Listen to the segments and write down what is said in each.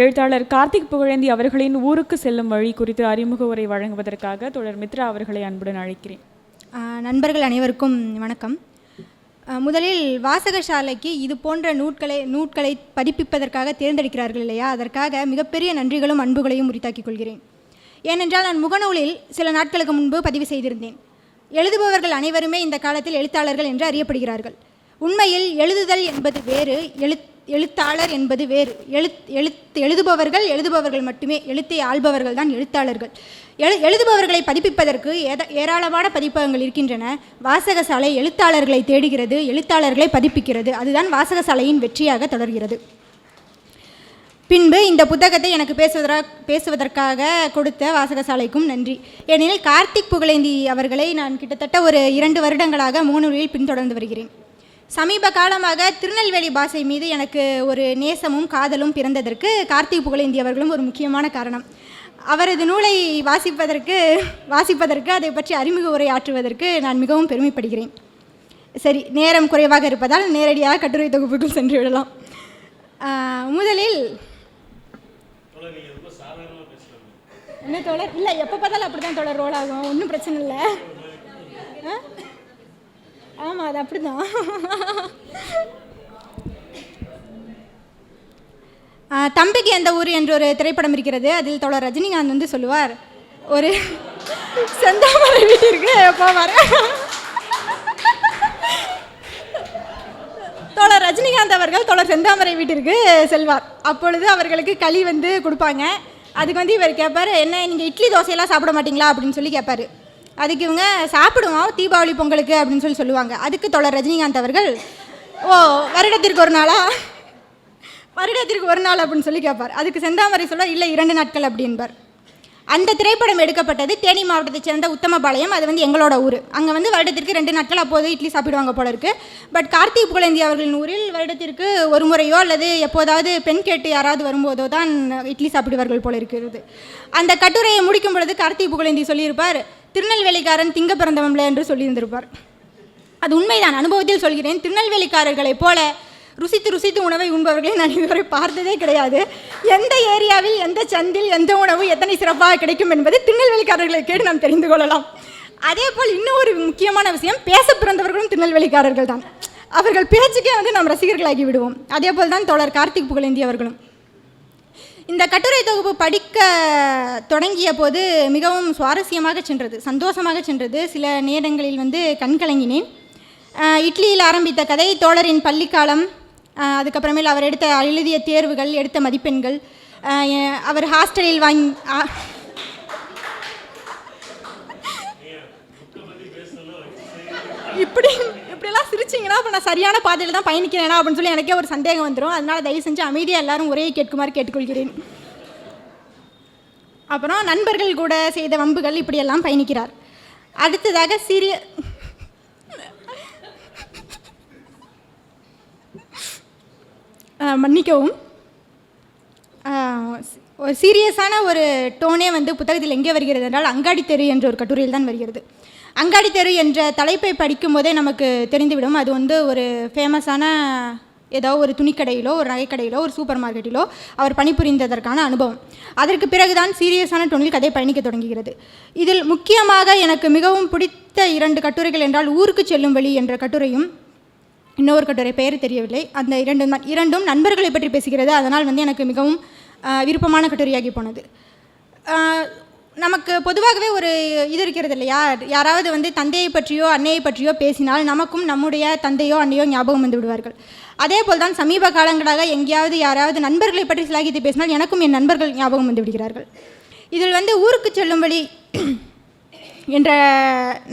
எழுத்தாளர் கார்த்திக் புகழேந்தி அவர்களின் ஊருக்கு செல்லும் வழி குறித்து அறிமுக உரை வழங்குவதற்காக தொடர் மித்ரா அவர்களை அன்புடன் அழைக்கிறேன். நண்பர்கள் அனைவருக்கும் வணக்கம். முதலில் வாசகசாலைக்கு இது போன்ற நூட்களை நூட்களை பதிப்பிப்பதற்காக தேர்ந்தெடுக்கிறார்கள் இல்லையா? அதற்காக மிகப்பெரிய நன்றிகளும் அன்புகளையும் உரித்தாக்கிக் கொள்கிறேன். ஏனென்றால் நான் முகநூலில் சில நாட்களுக்கு முன்பு பதிவு செய்திருந்தேன். எழுதுபவர்கள் அனைவருமே இந்த காலத்தில் எழுத்தாளர்கள் என்று அறியப்படுகிறார்கள். உண்மையில் எழுதுதல் என்பது வேறு எழுத் எழுத்தாளர் என்பது வேறு. எழுத் எழுத் எழுதுபவர்கள் எழுதுபவர்கள் மட்டுமே. எழுத்தை ஆள்பவர்கள் தான் எழுத்தாளர்கள். எழு எழுதுபவர்களை பதிப்பிப்பதற்கு ஏத ஏராளமான பதிப்பகங்கள் இருக்கின்றன. வாசகசாலை எழுத்தாளர்களை தேடுகிறது எழுத்தாளர்களை பதிப்பிக்கிறது. அதுதான் வாசகசாலையின் வெற்றியாக தொடர்கிறது. பின்பு இந்த புத்தகத்தை எனக்கு பேசுவதற்காக பேசுவதற்காக கொடுத்த வாசகசாலைக்கும் நன்றி. ஏனெனில் கார்த்திக் புகழேந்தி அவர்களை நான் கிட்டத்தட்ட ஒரு இரண்டு வருடங்களாக முகநூலில் பின்தொடர்ந்து வருகிறேன். சமீப காலமாக திருநெல்வேலி பாஷை மீது எனக்கு ஒரு நேசமும் காதலும் பிறந்ததற்கு கார்த்திக் புகழேந்தி அவர்களும் ஒரு முக்கியமான காரணம். அவரது நூலை வாசிப்பதற்கு வாசிப்பதற்கு அதை பற்றி அறிமுக உரை ஆற்றுவதற்கு நான் மிகவும் பெருமைப்படுகிறேன். சரி நேரம் குறைவாக இருப்பதால் நேரடியாக கட்டுரை தொகுப்புக்குள் சென்று விடலாம். முதலில் என்ன தோழர்? இல்லை எப்போ பார்த்தாலும் அப்படி தான் தோழர் ரோல் ஆகும். ஒன்றும் பிரச்சனை இல்லை. ஆமாம் அது அப்படி தான் தம்பிக்கு எந்த ஊர் என்ற ஒரு திரைப்படம் இருக்கிறது. அதில் தோழர் ரஜினிகாந்த் வந்து சொல்லுவார் ஒரு செந்தாமரை வீட்டிற்கு போவார் தோழர் ரஜினிகாந்த் அவர்கள் தோழர் செந்தாமரை வீட்டிற்கு செல்வார். அப்பொழுது அவர்களுக்கு களி வந்து கொடுப்பாங்க. அதுக்கு வந்து இவர் கேட்பார் என்ன நீங்கள் இட்லி தோசையெல்லாம் சாப்பிட மாட்டீங்களா? அப்படின்னு சொல்லி கேட்பாரு அதுக்கு இவங்க சாப்பிடுவோம் தீபாவளி பொங்கலுக்கு அப்படின்னு சொல்லி சொல்லுவாங்க. அதுக்கு தொடர் ரஜினிகாந்த் அவர்கள் ஓ வருடத்திற்கு ஒரு நாளா? வருடத்திற்கு ஒரு நாள் அப்படின்னு சொல்லி கேட்பார் அதுக்கு செந்தாமரை சொல்ல இல்லை இரண்டு நாட்கள் அப்படின்பார். அந்த திரைப்படம் எடுக்கப்பட்டது தேனி மாவட்டத்தைச் சேர்ந்த உத்தமபாளையம். அது வந்து எங்களோட ஊர். அங்கே வந்து வருடத்திற்கு ரெண்டு நாட்கள் அப்போது இட்லி சாப்பிடுவாங்க போல இருக்கு. பட் கார்த்திக் புகழேந்தி அவர்களின் ஊரில் வருடத்திற்கு ஒரு முறையோ அல்லது எப்போதாவது பெண் கேட்டு யாராவது வரும்போதோ தான் இட்லி சாப்பிடுவார்கள் போல இருக்கிறது. அந்த கட்டுரையை முடிக்கும் பொழுது கார்த்திக் புகழேந்தி சொல்லியிருப்பார் திருநெல்வேலிக்காரன் திங்க பிறந்தவம்ல என்று சொல்லியிருந்திருப்பார். அது உண்மைதான். அனுபவத்தில் சொல்கிறேன். திருநெல்வேலிக்காரர்களைப் போல ருசித்து ருசித்து உணவை உண்பவர்களை நான் இதுவரை பார்த்ததே கிடையாது. எந்த ஏரியாவில் எந்த சந்தில் எந்த உணவு எத்தனை சிறப்பாக கிடைக்கும் என்பது திருநெல்வேலிக்காரர்களை கேட்டு நாம் தெரிந்து கொள்ளலாம். அதே போல் இன்னும் ஒரு முக்கியமான விஷயம் பேச பிறந்தவர்களும் திருநெல்வேலிக்காரர்கள் தான். அவர்கள் பேச்சுக்கே வந்து நாம் ரசிகர்களாகி விடுவோம். அதே போல் தான் தோழர் கார்த்திக் புகழேந்தி அவர்களும். இந்த கட்டுரை தொகுப்பு படிக்க தொடங்கிய போது மிகவும் சுவாரஸ்யமாக சென்றது சந்தோஷமாக சென்றது. சில நேரங்களில் வந்து கண்கலங்கினேன் இட்லியில் ஆரம்பித்த கதை தோழரின் பள்ளிக்காலம் அதுக்கப்புறமேல் அவர் எடுத்த எழுதிய தேர்வுகள் எடுத்த மதிப்பெண்கள் அவர் ஹாஸ்டலில் வாங்கி இப்படி இப்படிலாம் சிரிச்சிங்கன்னா அப்போ நான் சரியான பாதையில் தான் பயணிக்கிறேனா அப்படின்னு சொல்லி எனக்கே ஒரு சந்தேகம் வந்துடும் அதனால் தயவு செஞ்சு அமைதியாக எல்லாரும் ஒரே கேட்குமாறு கேட்டுக்கொள்கிறேன். அப்புறம் நண்பர்கள் கூட செய்த வம்புகள் இப்படியெல்லாம் பயணிக்கிறார். அடுத்ததாக சீரிய மன்னிக்கவும். ஒரு சீரியஸான ஒரு டோனே வந்து புத்தகத்தில் எங்கே வருகிறது என்றால் அங்காடி தெரு என்ற ஒரு கட்டுரையில் தான் வருகிறது. அங்காடி தெரு என்ற தலைப்பை படிக்கும் போதே நமக்கு தெரிந்துவிடும். அது வந்து ஒரு ஃபேமஸான ஏதோ ஒரு துணிக்கடையிலோ ஒரு நகைக்கடையிலோ ஒரு சூப்பர் மார்க்கெட்டிலோ அவர் பணிபுரிந்ததற்கான அனுபவம். அதற்கு பிறகுதான் சீரியஸான டோனில் கதை பயணிக்க தொடங்குகிறது. இதில் முக்கியமாக எனக்கு மிகவும் பிடித்த இரண்டு கட்டுரைகள் என்றால் ஊருக்கு செல்லும் வழி என்ற கட்டுரையும் இன்னொரு கட்டுரை பெயர் தெரியவில்லை. அந்த இரண்டு தான் இரண்டும் நண்பர்களை பற்றி பேசுகிறது. அதனால் வந்து எனக்கு மிகவும் விருப்பமான கட்டுரையாகி போனது. நமக்கு பொதுவாகவே ஒரு இது இருக்கிறது இல்லையா? யாராவது வந்து தந்தையை பற்றியோ அன்னையை பற்றியோ பேசினால் நமக்கும் நம்முடைய தந்தையோ அன்னையோ ஞாபகம் வந்து விடுவார்கள். அதே போல் தான் சமீப காலங்களாக எங்கேயாவது யாராவது நண்பர்களை பற்றி சிலாகித்து பேசினால் எனக்கும் என் நண்பர்கள் ஞாபகம் வந்து விடுகிறார்கள். இதில் வந்து ஊருக்கு செல்லும் வழி என்ற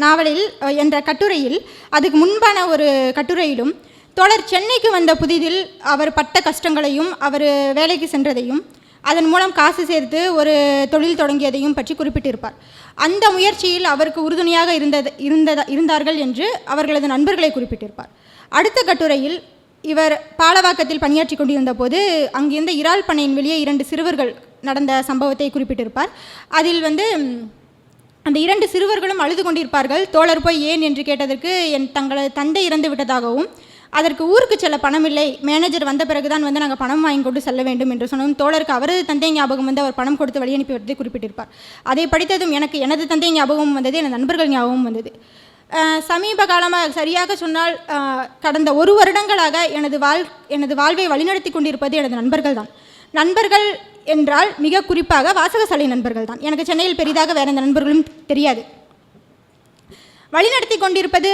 நாவலில் என்ற கட்டுரையில் அதுக்கு முன்பான ஒரு கட்டுரையிலும் தோழர் சென்னைக்கு வந்த புதிதில் அவர் பட்ட கஷ்டங்களையும் அவர் வேலைக்கு சென்றதையும் அதன் மூலம் காசு சேர்த்து ஒரு தொழில் தொடங்கியதையும் பற்றி குறிப்பிட்டிருப்பார். அந்த முயற்சியில் அவருக்கு உறுதுணையாக இருந்தது இருந்தத இருந்தார்கள் என்று அவர்களது நண்பர்களை குறிப்பிட்டிருப்பார். அடுத்த கட்டுரையில் இவர் பாலவாக்கத்தில் பணியாற்றி கொண்டிருந்த போது அங்கிருந்த இறால் பண்ணையின் வெளியே இரண்டு சிறுவர்கள் நடந்த சம்பவத்தை குறிப்பிட்டிருப்பார். அதில் வந்து அந்த இரண்டு சிறுவர்களும் அழுது கொண்டிருப்பார்கள். தோழர் போய் ஏன் என்று கேட்டதற்கு என் தங்களது தந்தை இறந்து விட்டதாகவும் அதற்கு ஊருக்கு செல்ல பணம் இல்லை. மேனேஜர் வந்த பிறகுதான் வந்து நாங்கள் பணம் வாங்கி கொண்டு செல்ல வேண்டும் என்று சொன்னதும் தோழருக்கு அவரது தந்தை ஞாபகம் வந்து அவர் பணம் கொடுத்து வழி அனுப்பி வருவதை குறிப்பிட்டிருப்பார். அதை படித்ததும் எனக்கு எனது தந்தை ஞாபகம் வந்தது எனது நண்பர்கள் ஞாபகம் வந்தது. சமீப காலமாக சரியாக சொன்னால் கடந்த ஒரு வருடங்களாக எனது வாழ் எனது வாழ்வை வழிநடத்தி கொண்டிருப்பது எனது நண்பர்கள் தான். நண்பர்கள் என்றால் மிக குறிப்பாக வாசகசாலை நண்பர்கள் தான். எனக்கு சென்னையில் பெரிதாக வேறு எந்த நண்பர்களும் தெரியாது. வழிநடத்தி கொண்டிருப்பது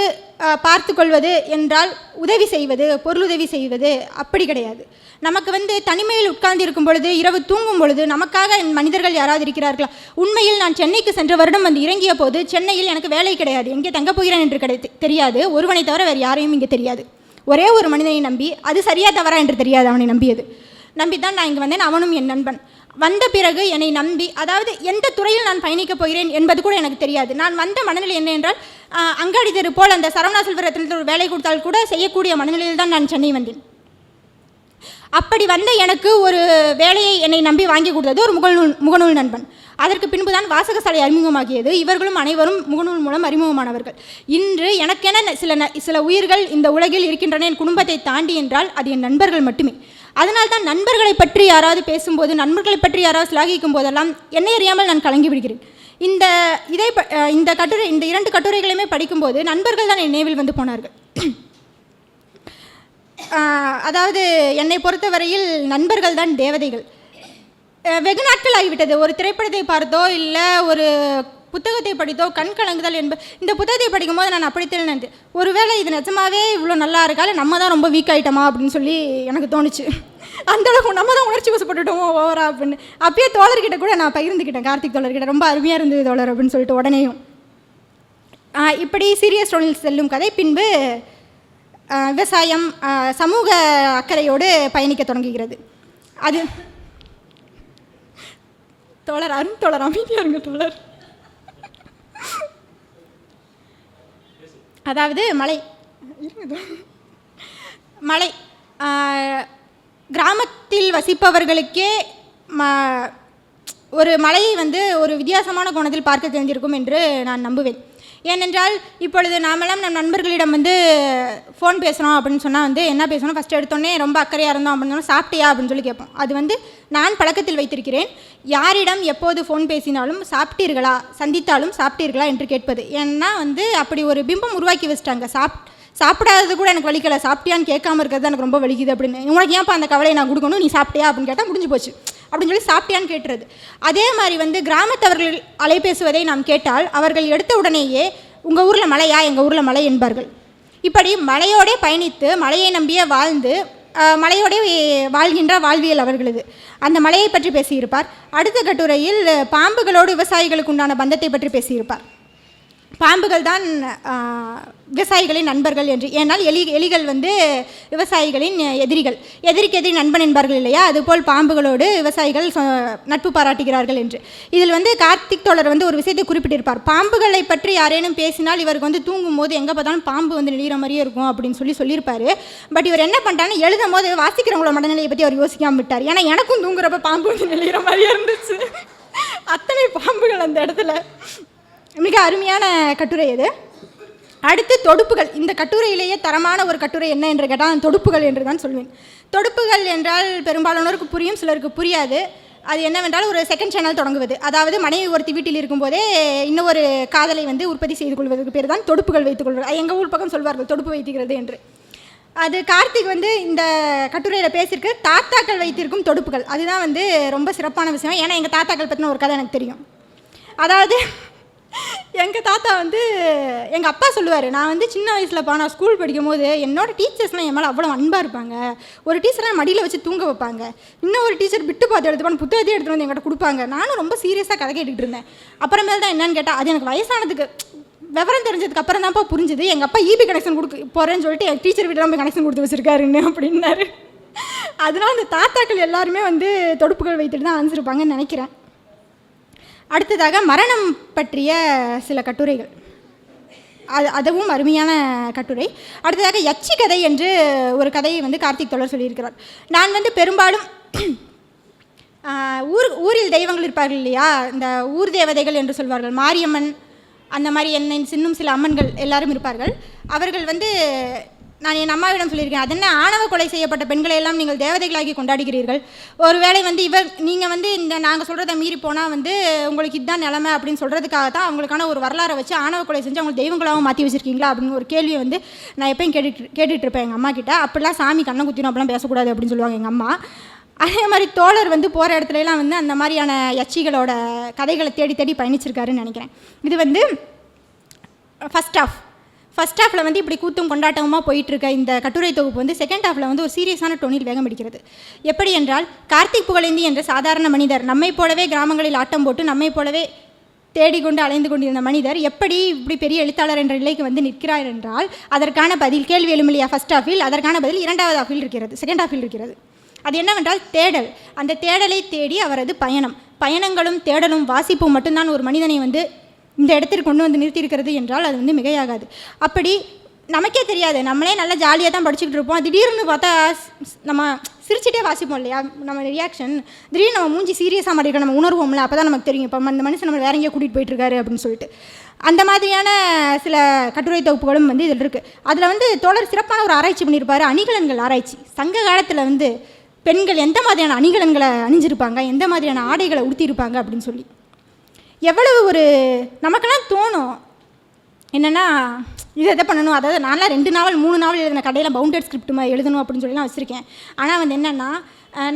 பார்த்து கொள்வது என்றால் உதவி செய்வது பொருளுதவி செய்வது அப்படி கிடையாது. நமக்கு வந்து தனிமையில் உட்கார்ந்து இருக்கும் பொழுது இரவு தூங்கும் பொழுது நமக்காக மனிதர்கள் யாராவது இருக்கிறார்களா? உண்மையில் நான் சென்னைக்கு சென்ற வருடம் வந்து இறங்கிய போது சென்னையில் எனக்கு வேலை கிடையாது. எங்கே தங்கப் போகிறேன் என்று கிடை தெரியாது. ஒருவனை தவிர வேறு யாரையும் இங்கே தெரியாது. ஒரே ஒரு மனிதனை நம்பி அது சரியாக தவறா என்று தெரியாது அவனை நம்பியது. நம்பி தான் நான் இங்கே வந்தேன். அவனும் என் நண்பன். வந்த பிறகு என்னை நம்பி அதாவது எந்த துறையில் நான் பயணிக்கப் போகிறேன் என்பது கூட எனக்கு தெரியாது. நான் வந்த மனநிலை என்ன என்றால் அங்காடி தெரு போல் அந்த சரவணா செல்வரத்தில் ஒரு வேலை கொடுத்தால் கூட செய்யக்கூடிய மனநிலையில் தான் நான் சென்னை வந்தேன். அப்படி வந்த எனக்கு ஒரு வேலையை என்னை நம்பி வாங்கி கொடுத்தது ஒரு முகநூல் முகநூல் நண்பன். அதற்கு பின்பு தான் வாசகசாலை அறிமுகமாகியது. இவர்களும் அனைவரும் முகநூல் மூலம் அறிமுகமானவர்கள். இன்று எனக்கென ந- சில ந- சில உயிர்கள் இந்த உலகில் இருக்கின்றன என் குடும்பத்தை தாண்டி என்றால் அது என் நண்பர்கள் மட்டுமே. அதனால் தான் நண்பர்களை பற்றி யாராவது பேசும்போது நண்பர்களை பற்றி யாராவது சிலாகிக்கும் போதெல்லாம் என்னை அறியாமல் நான் கலங்கி விடுகிறேன் இந்த இதை ப- இந்த கட்டுரை இந்த இரண்டு கட்டுரைகளையுமே படிக்கும்போது நண்பர்கள் தான் என் நினைவில் வந்து போனார்கள். அதாவது என்னை பொறுத்தவரையில் நண்பர்கள் தான் தேவதைகள். வெகு நாட்கள் ஆகிவிட்டது. ஒரு திரைப்படத்தை பார்த்தோ இல்லை ஒரு புத்தகத்தை படித்தோ கண் கலங்குதல் என்ப இந்த புத்தகத்தை படிக்கும்போது நான் அப்படித்தான் நினைத்தேன். ஒருவேளை இது நிஜமாவே இவ்வளோ நல்லா இருக்கா நம்ம தான் ரொம்ப வீக் ஆகிட்டோமா அப்படின்னு சொல்லி எனக்கு தோணுச்சு. அந்தளவுக்கு நம்ம தான் உணர்ச்சி வசப்பட்டுட்டோமோ ஓவரா அப்படின்னு. அப்பயே தோழர்கிட்ட கூட நான் பகிர்ந்துக்கிட்டேன் கார்த்திக் தோழர்கிட்ட. ரொம்ப அருமையாக இருந்தது தோழர் அப்படின்னு சொல்லிட்டு உடனேயும். இப்படி சீரியஸ் ரோலில் செல்லும் கதை பின்பு விவசாயம் சமூக அக்கறையோடு பயணிக்க தொடங்குகிறது. அது தோழர் அருண் தோழர் அமைதியா இருங்க தோழர். அதாவது மலை. மலை. கிராமத்தில் வசிப்பவர்களுக்கே ம ஒரு மலையை வந்து ஒரு வித்தியாசமான கோணத்தில் பார்க்க தெரிஞ்சிருக்கும் என்று நான் நம்புவேன். ஏனென்றால் இப்பொழுது நாமெல்லாம் நம் நண்பர்களிடம் வந்து ஃபோன் பேசுகிறோம் அப்படின்னு சொன்னால் வந்து என்ன பேசணும்? ஃபஸ்ட்டு எடுத்தோடனே ரொம்ப அக்கறையாக இருந்தோம் அப்படின்னு சொன்னால் சாப்பிட்டியா? அப்படின்னு சொல்லி கேட்போம். அது வந்து நான் பழக்கத்தில் வைத்திருக்கிறேன். யாரிடம் எப்போது ஃபோன் பேசினாலும் சாப்பிட்டீர்களா? சந்தித்தாலும் சாப்பிட்டீர்களா? என்று கேட்பது. ஏன்னா வந்து அப்படி ஒரு பிம்பம் உருவாக்கி வச்சிட்டாங்க. சாப் சாப்பிடாதது கூட எனக்கு வலிக்கலை. சாப்பிட்டியான்னு கேட்காம இருக்கிறது எனக்கு ரொம்ப வலிக்குது அப்படின்னு. உனக்கு ஏன்ப்பா அந்த கவலையை நான் கொடுக்கணும்? நீ சாப்பிட்டியா? அப்படின்னு கேட்டால் முடிஞ்சு போச்சு. அப்படின்னு சொல்லி சாப்பிட்டியான்னு கேட்டுறது. அதே மாதிரி வந்து கிராமத்தவர்கள் அலைபேசுவதை நாம் கேட்டால் அவர்கள் எடுத்த உடனேயே உங்கள் ஊரில் மலையா எங்கள் ஊரில் மலை என்பார்கள். இப்படி மலையோடே பயணித்து மலையை நம்பியே வாழ்ந்து மலையோடே வாழ்கின்ற வாழ்வியல் அவர்களது. அந்த மலையை பற்றி பேசியிருப்பார். அடுத்த கட்டுரையில் பாம்புகளோடு விவசாயிகளுக்கு உண்டான பந்தத்தை பற்றி பேசியிருப்பார். பாம்புகள் தான் விவசாயிகளின் நண்பர்கள் என்று. ஏனால் எலி எலிகள் வந்து விவசாயிகளின் எதிரிகள். எதிரிக்கு எதிரி நண்பன் என்பார்கள் இல்லையா? அதுபோல் பாம்புகளோடு விவசாயிகள் நட்பு பாராட்டுகிறார்கள் என்று. இதில் வந்து கார்த்திக் தோழர் வந்து ஒரு விஷயத்தை குறிப்பிட்டிருப்பார். பாம்புகளை பற்றி யாரேனும் பேசினால் இவருக்கு வந்து தூங்கும் போது எங்கே பார்த்தாலும் பாம்பு வந்து நெளிகிற மாதிரியே இருக்கும் அப்படின்னு சொல்லி சொல்லியிருப்பார். பட் இவர் என்ன பண்ணிட்டாருன்னு எழுதும் போது வாசிக்கிறவங்களோட மனநிலையை பற்றி அவர் யோசிக்காமல் விட்டார். ஏன்னா எனக்கும் தூங்குறப்ப பாம்பு வந்து நெளிகிற மாதிரியே இருந்துச்சு. அத்தனை பாம்புகள் அந்த இடத்துல. மிக அருமையான கட்டுரை இது. அடுத்து தொடுப்புகள். இந்த கட்டுரையிலேயே தரமான ஒரு கட்டுரை என்ன என்று கேட்டால் தொடுப்புகள் என்று தான் சொல்வேன். தொடுப்புகள் என்றால் பெரும்பாலானோருக்கு புரியும் சிலருக்கு புரியாது. அது என்னவென்றால் ஒரு செகண்ட் சேனல் தொடங்குவது. அதாவது மனைவி ஒருத்தி வீட்டில் இருக்கும்போதே இன்னொரு காதலை வந்து உற்பத்தி செய்து கொள்வதற்கு பேர் தான் தொடுப்புகள் வைத்துக் கொள்வது. எங்கள் ஊர் பக்கம் சொல்வார்கள் தொடுப்பு வைத்துக்கிறது என்று. அது கார்த்திக் வந்து இந்த கட்டுரையில் பேசியிருக்கு தாத்தாக்கள் வைத்திருக்கும் தொடுப்புகள். அதுதான் வந்து ரொம்ப சிறப்பான விஷயம். ஏன்னா எங்கள் தாத்தாக்கள் பற்றின ஒரு கதை எனக்கு தெரியும். அதாவது எங்கள் தாத்தா வந்து எங்கள் அப்பா சொல்லுவார் நான் வந்து சின்ன வயசில் நான் ஸ்கூல் படிக்கும் போது என்னோடய டீச்சர்ஸ்லாம் என் மேலே அவ்வளோ அன்பாக இருப்பாங்க. ஒரு டீச்சர்லாம் மடியில் வச்சு தூங்க வைப்பாங்க. இன்னும் ஒரு டீச்சர் விட்டு பார்த்து எடுத்துப்பான்னு புத்தகத்தையும் எடுத்துகிட்டு வந்து எங்கள்கிட்ட கொடுப்பாங்க. நானும் ரொம்ப சீரியஸாக கதை கேட்டுட்டு இருந்தேன். அப்புறமேல் தான் என்னன்னு கேட்டால் அது எனக்கு வயசானதுக்கு விவரம் தெரிஞ்சதுக்கு அப்புறம் தான்ப்பா புரிஞ்சுது. எங்கள் அப்பா இபி கனெக்ஷன் கொடுக்க போகிறேன்னு சொல்லிட்டு என் டீச்சர் வீட்டில் போய் கனெக்ஷன் கொடுத்து வச்சிருக்காருன்னு அப்படின்னாரு. அதனால் அந்த தாத்தாக்கள் எல்லாருமே வந்து தொடுப்புகள் வைத்துட்டு தான் அனுப்பிச்சிருப்பாங்கன்னு நினைக்கிறேன். அடுத்ததாக மரணம் பற்றிய சில கட்டுரைகள். அது அதுவும் அருமையான கட்டுரை. அடுத்ததாக யச்சி கதை என்று ஒரு கதையை வந்து கார்த்திக் தொடர் சொல்லியிருக்கிறார். நான் வந்து பெரும்பாலும் ஊர் ஊரில் தெய்வங்கள் இருப்பார்கள் இல்லையா? இந்த ஊர் தேவதைகள் என்று சொல்வார்கள். மாரியம்மன் அந்த மாதிரி என்ன இன்னும் சில அம்மன்கள் எல்லாரும் இருப்பார்கள். அவர்கள் வந்து நான் என் அம்மாவிடம் சொல்லியிருக்கேன். அது என்ன ஆணவ கொலை செய்யப்பட்ட பெண்களை எல்லாம் நீங்கள் தேவதைகளாகி கொண்டாடுகிறீர்கள்? ஒருவேளை வந்து இவர் நீங்கள் வந்து இந்த நாங்கள் சொல்கிறத மீறி போனால் வந்து உங்களுக்கு இதுதான் நிலமை அப்படின்னு சொல்கிறதுக்காக தான் அவங்களுக்கான ஒரு வரலாறை வச்சு ஆணவ கொலை செஞ்சு அவங்க தெய்வங்களாகவும் மாற்றி வச்சிருக்கீங்களா அப்படின்னு ஒரு கேள்வியை வந்து நான் எப்பயும் கேட்டுட்டு கேட்டுட்ருப்பேன் எங்கள் அம்மா கிட்ட அப்படிலாம் சாமி கண்ணை குத்தினோம் அப்படிலாம் பேசக்கூடாது அப்படின்னு சொல்லுவாங்க எங்கள் அம்மா. அதே மாதிரி தோழர் வந்து போகிற இடத்துலலாம் வந்து அந்த மாதிரியான யட்சிகளோட கதைகளை தேடி தேடி பயணிச்சிருக்காருன்னு நினைக்கிறேன். இது வந்து ஃபஸ்ட் ஆஃப் ஃபஸ்ட் ஹாஃபில் வந்து இப்படி கூத்தும் கொண்டாட்டமாக போயிட்டுருக்க இந்த கட்டுரை தொகுப்பு வந்து செகண்ட் ஹாஃபில் வந்து ஒரு சீரியஸான டோனில் வேகம் அடிக்கிறது. எப்படி என்றால் கார்த்திக் புகழேந்தி என்ற சாதாரண மனிதர் நம்மைப் போலவே கிராமங்களில் ஆட்டம் போட்டு நம்மைப் போலவே தேடிக்கொண்டு அலைந்து கொண்டிருந்த மனிதர் எப்படி இப்படி பெரிய எழுத்தாளர் என்ற நிலைக்கு வந்து நிற்கிறார் என்றால் அதற்கான பதில் கேள்வி எழுமலியா ஃபஸ்ட் ஹாஃபில் அதற்கான பதில் இரண்டாவது ஹாஃபில் இருக்கிறது செகண்ட் ஹாஃபில் இருக்கிறது. அது என்னவென்றால் தேடல். அந்த தேடலை தேடி அவரது பயணம். பயணங்களும் தேடலும் வாசிப்பும் மட்டும்தான் ஒரு மனிதனை வந்து இந்த இடத்திற்கு கொண்டு வந்து நிறுத்தியிருக்கிறது என்றால் அது வந்து மிகையாகாது. அப்படி நமக்கே தெரியாது. நம்மளே நல்லா ஜாலியாக தான் படிச்சுக்கிட்டு இருப்போம். திடீர்னு பார்த்தா நம்ம சிரிச்சிட்டே வாசிப்போம் இல்லையா? நம்ம ரியாக்ஷன் திடீர்னு நம்ம மூஞ்சி சீரியஸாக மாதிரி இருக்க நம்ம உணர்வோம்ல அப்போ தான் நமக்கு தெரியும். இப்போ இந்த மனுஷன் நம்ம வேற எங்கேயோ கூட்டிகிட்டு போயிட்டுருக்காரு அப்படின்னு சொல்லிட்டு. அந்த மாதிரியான சில கட்டுரை தொகுப்புகளும் வந்து இதில் இருக்குது அதில் வந்து தோழர் சிறப்பான ஒரு ஆராய்ச்சி பண்ணியிருப்பார். அணிகலன்கள் ஆராய்ச்சி. சங்க காலத்தில் வந்து பெண்கள் எந்த மாதிரியான அணிகலன்களை அணிஞ்சிருப்பாங்க? எந்த மாதிரியான ஆடைகளை உடுத்தியிருப்பாங்க? அப்படின்னு சொல்லி. எவ்வளவு ஒரு நமக்கெல்லாம் தோணும். என்னென்னா இது எதை பண்ணணும்? அதாவது நான்லாம் ரெண்டு நாவல் மூணு நாவல் எழுதின கடையில் பவுண்டட் ஸ்கிரிப்ட் மாதிரி எழுதணும் அப்படின்னு சொல்லி நான் வச்சுருக்கேன். ஆனால் வந்து என்னென்னா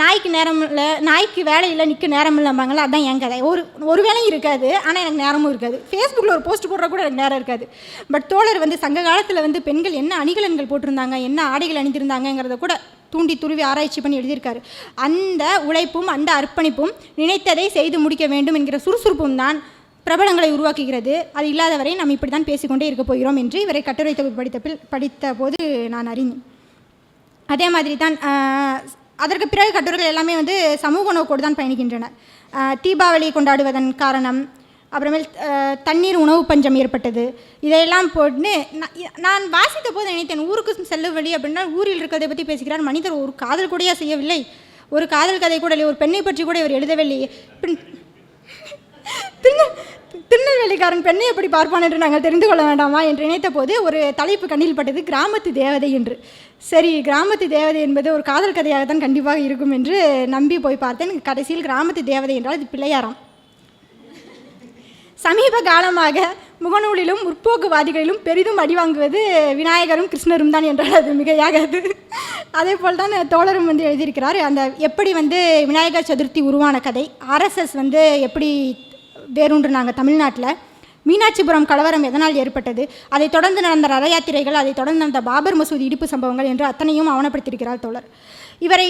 நாய்க்கு நேரம் இல்லை நாய்க்கு வேலை இல்லை நிற்க நேரம் இல்லைம்பாங்களா அதான் என் கதை. ஒரு ஒரு வேலையும் இருக்காது ஆனால் எனக்கு நேரமும் இருக்காது. ஃபேஸ்புக்கில் ஒரு போஸ்ட் போடுற கூட எனக்கு நேரம் இருக்காது. பட் தோழர் வந்து சங்க காலத்தில் வந்து பெண்கள் என்ன அணிகலன்கள் போட்டிருந்தாங்க என்ன ஆடைகள் அணிந்திருந்தாங்கங்கிறத கூட தூண்டி துருவி ஆராய்ச்சி பண்ணி எழுதியிருக்காரு. அந்த உழைப்பும் அந்த அர்ப்பணிப்பும் நினைத்ததை செய்து முடிக்க வேண்டும் என்கிற சுறுசுறுப்பும் தான் பிரபலங்களை உருவாக்குகிறது. அது இல்லாதவரை நாம் இப்படி தான் பேசிக்கொண்டே இருக்க போகிறோம் என்று இவரை கட்டுரை தொகுப்பு படித்த பில் படித்த போது நான் அறிந்தேன். அதே மாதிரி தான் அதற்கு பிறகு கட்டுரைகள் எல்லாமே வந்து சமூக நோக்கோடு தான் பயணிக்கின்றன. தீபாவளி கொண்டாடுவதன் காரணம் அப்புறமேல் தண்ணீர் உணவு பஞ்சம் ஏற்பட்டது. இதையெல்லாம் போட்டு நான் நான் வாசித்த போது நினைத்தேன் ஊருக்கு செல்ல வழி அப்படின்னா ஊரில் இருக்கிறதை பற்றி பேசுகிறார். மனிதர் ஒரு காதல் கூடயா செய்யவில்லை. ஒரு காதல் கதை கூட இல்லை. ஒரு பெண்ணை பற்றி கூட இவர் எழுதவில்லையே பின் திருநெல்வேலிக்காரன் பெண்ணை எப்படி பார்ப்பான் என்று நாங்கள் தெரிந்து கொள்ள வேண்டாமா என்று நினைத்த போது ஒரு தலைப்பு கண்ணில் பட்டது கிராமத்து தேவதை என்று. சரி கிராமத்து தேவதை என்பது ஒரு காதல் கதையாகத்தான் கண்டிப்பாக இருக்கும் என்று நம்பி போய் பார்த்தேன். கடைசியில் கிராமத்து தேவதை என்றால் இது பிள்ளையாராம். சமீப காலமாக முகநூலிலும் முற்போக்குவாதிகளிலும் பெரிதும் அடி வாங்குவது விநாயகரும் கிருஷ்ணரும் தான் என்றால் அது மிகையாகாது. அதே போல் தான் தோழரும் வந்து எழுதியிருக்கிறார் அந்த எப்படி வந்து விநாயகர் சதுர்த்தி உருவான கதை ஆர்எஸ்எஸ் வந்து எப்படி வேரூன்றுனாங்க தமிழ்நாட்டில். மீனாட்சிபுரம் கலவரம் எதனால் ஏற்பட்டது? அதைத் தொடர்ந்து நடந்த ரத யாத்திரைகள் அதைத் தொடர்ந்து நடந்த பாபர் மசூதி இடிப்பு சம்பவங்கள் என்று அத்தனையும் ஆவணப்படுத்தியிருக்கிறார் தோழர். இவரை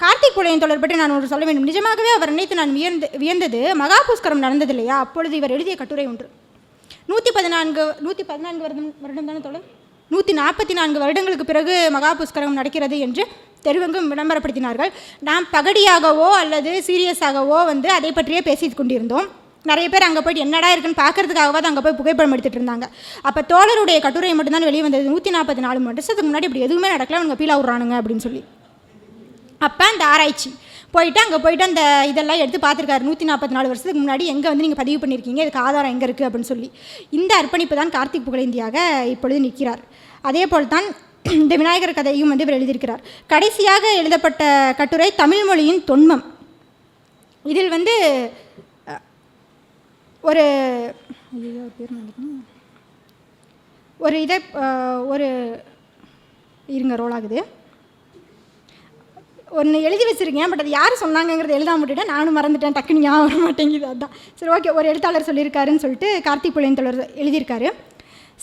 கார்த்திக் புலையன் தொடர் பற்றி நான் ஒன்று சொல்ல வேண்டும். நிஜமாகவே அவர் நினைத்து நான் வியந்து வியந்தது மகாபுஷ்கரம் நடந்தது இல்லையா அப்பொழுது இவர் எழுதிய கட்டுரை ஒன்று. நூற்றி பதினான்கு நூற்றி பதினான்கு வருடம் வருடம் தானே தோழர்? நூற்றி நாற்பத்தி நான்கு வருடங்களுக்கு பிறகு மகாபுஷ்கரம் நடக்கிறது என்று தெருவெங்கும் விளம்பரப்படுத்தினார்கள். நாம் பகடியாகவோ அல்லது சீரியஸாகவோ வந்து அதை பற்றியே பேசிக் கொண்டிருந்தோம். நிறைய பேர் அங்கே போயிட்டு என்னடா இருக்குன்னு பார்க்கறதுக்காகவாது அங்கே போய் புகைப்படம் எடுத்துகிட்டு இருந்தாங்க. அப்போ தோழருடைய கட்டுரை மட்டும்தான் வெளியே வந்தது. நூற்றி நாற்பத்தி நாலு வருஷத்துக்கு முன்னாடி இப்படி எதுவுமே நடக்கல. அவங்க பீலா விட்றானுங்க அப்படின்னு சொல்லி. அப்போ அந்த ஆராய்ச்சி. போயிட்டு அங்கே போயிட்டு அந்த இதெல்லாம் எடுத்து பார்த்துருக்காரு. நூற்றி நாற்பத்தி நாலு வருஷத்துக்கு முன்னாடி எங்கே வந்து நீங்கள் பதிவு பண்ணியிருக்கீங்க இதுக்கு ஆதாரம் எங்கே இருக்குது அப்படின்னு சொல்லி. இந்த அர்ப்பணிப்பு தான் கார்த்திக் புகழேந்தியாக இப்பொழுது நிற்கிறார். அதே போல் தான் இந்த விநாயகர் கதையும் வந்து இவர் எழுதியிருக்கிறார். கடைசியாக எழுதப்பட்ட கட்டுரை தமிழ் மொழியின் தொன்மம். இதில் வந்து ஒரு பேர். ஒரு இதை ஒரு இருங்க ரோல் ஆகுது. ஒன்று எழுதி வச்சிருக்கேன் பட் அது யார் சொன்னாங்கங்கிறத எழுதாம விட்டுட்டேன். நானும் மறந்துட்டேன் டக்குனு ஞாபகம் வர மாட்டேங்குது அதான். சரி ஓகே ஒரு எழுத்தாளர் சொல்லியிருக்காருன்னு சொல்லிட்டு கார்த்திக் புலையன் தொடர் எழுதியிருக்காரு.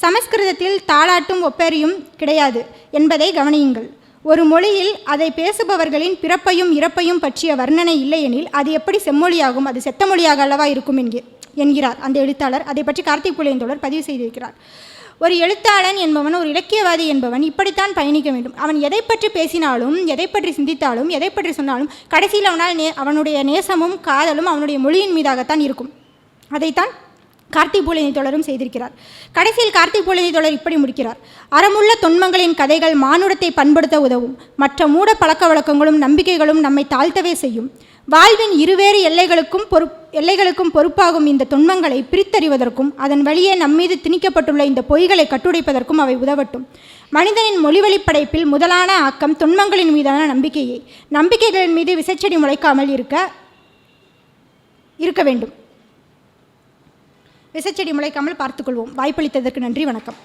சமஸ்கிருதத்தில் தாளாட்டும் ஒப்பேரியும் கிடையாது என்பதை கவனியுங்கள். ஒரு மொழியில் அதை பேசுபவர்களின் பிறப்பையும் இறப்பையும் பற்றிய வர்ணனை இல்லையெனில் அது எப்படி செம்மொழியாகும்? அது செத்த மொழியாக அல்லவா இருக்கும்? என்கி என்கிறார் அந்த எழுத்தாளர். அதை பற்றி கார்த்திக் புலையன் தொடர் பதிவு செய்திருக்கிறார். ஒரு எழுத்தாளன் என்பவன் ஒரு இலக்கியவாதி என்பவன் இப்படித்தான் பயணிக்க வேண்டும். அவன் எதை பற்றி பேசினாலும் எதை பற்றி சிந்தித்தாலும் எதை பற்றி சொன்னாலும் கடைசியில் அவனால் நே அவனுடைய நேசமும் காதலும் அவனுடைய மொழியின் மீதாகத்தான் இருக்கும். அதைத்தான் கார்த்திக் பூலினி தொடரும் செய்திருக்கிறார். கடைசியில் கார்த்திக் பூலினி தொடர் இப்படி முடிக்கிறார். அறமுள்ள தொன்மங்களின் கதைகள் மானுடத்தை பண்படுத்த உதவும். மற்ற மூட பழக்க வழக்கங்களும் நம்பிக்கைகளும் நம்மை தாழ்த்தவே செய்யும். வாழ்வின் இருவேறு எல்லைகளுக்கும் பொறுப் எல்லைகளுக்கும் பொறுப்பாகும் இந்த துன்பங்களை பிரித்தறிவதற்கும் அதன் வழியே நம்மீது திணிக்கப்பட்டுள்ள இந்த பொய்களை கட்டுடைப்பதற்கும் அவை உதவட்டும். மனிதனின் மொழிவழி படைப்பில் முதலான ஆக்கம் துன்பங்களின் மீதான நம்பிக்கையே. நம்பிக்கைகளின் மீது விசைச்செடி முளைக்காமல் இருக்க இருக்க வேண்டும். விசைச்செடி முளைக்காமல் பார்த்துக்கொள்வோம் வாய்ப்பளித்ததற்கு நன்றி வணக்கம்.